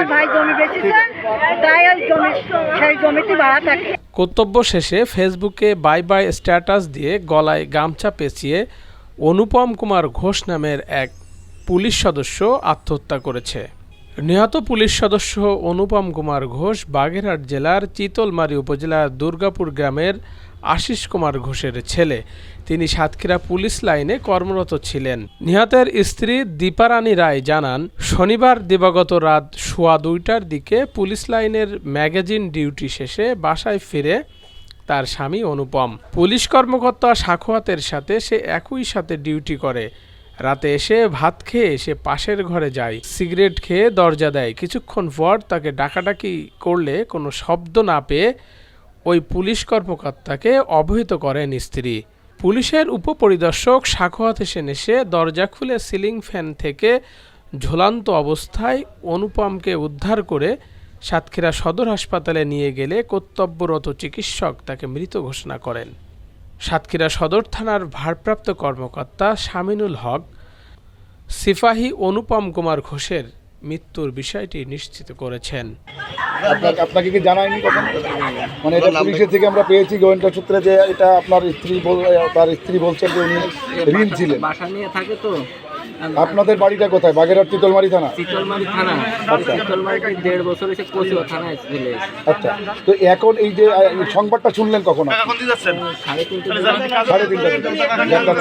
আমার ভাই জমি বেচেছেন তাই ওই জমি, সেই জমিতে ভাড়া থাকে। কর্তব্য শেষে ফেসবুকে বাই বাই স্ট্যাটাস দিয়ে গলায় গামছা পেঁচিয়ে অনুপম কুমার ঘোষ নামের এক পুলিশ সদস্য আত্মহত্যা করেছে। নিহত পুলিশ সদস্য অনুপম কুমার ঘোষ বাগেরহাট জেলার চিতলমারী উপজেলার দুর্গাপুর গ্রামের আশিস কুমার ঘোষের ছেলে। তিনি সাতক্ষীরা পুলিশ লাইনে কর্মরত ছিলেন। নিহতের স্ত্রী দীপারানী রায় জানান, শনিবার দিবাগত রাত সোয়া দুইটার দিকে পুলিশ লাইনের ম্যাগাজিন ডিউটি শেষে বাসায় ফিরে তার স্বামী অনুপম। পুলিশ কর্মকর্তা সাখোয়াতের সাথে সে একই সাথে ডিউটি করে। রাতে এসে ভাত খেয়ে সে পাশের ঘরে যায়। সিগারেট খেয়ে দরজা দেয়। কিছুক্ষণ পর তাকে ডাকাডাকি করলে কোনো শব্দ না পেয়ে ওই পুলিশ কর্মকর্তাকে অবহিত করেন স্ত্রী। পুলিশের উপপরিদর্শক সাখোয়াত হোসেন এসে দরজা খুলে সিলিং ফ্যান থেকে ঝোলান্ত অবস্থায় অনুপমকে উদ্ধার করে সাতক্ষীরা সদর হাসপাতালে নিয়ে গেলে কর্তব্যরত চিকিৎসক তাকে মৃত ঘোষণা করেন। সাতক্ষীরা সদর থানার ভারপ্রাপ্ত কর্মকর্তা শামিনুল হক সিপাহী অনুপম কুমার ঘোষের মৃত্যুর বিষয়টি নিশ্চিত করেছেন। আপনাকে আপনাকে কি জানায়নি মানে এটা পুলিশের থেকে আমরা পেয়েছি গোয়েন্দা সূত্রে যে এটা আপনার স্ত্রী বল তার স্ত্রী বলছেন যে উনি ঋণ ছিলেন। বাসা নিয়ে থাকে তো। আপনাদের বাড়িটা কোথায়? বাগেরহাট চিতলমারি থানা? শীতলমারি থানা। শীতলমারিতে দেড় বছর এসে কচুয়া থানায় চলে আচ্ছা। তো এখন এই যে সংবাদটা শুনলেন কখন আপনি? সাড়ে তিনটে সাড়ে তিনটা।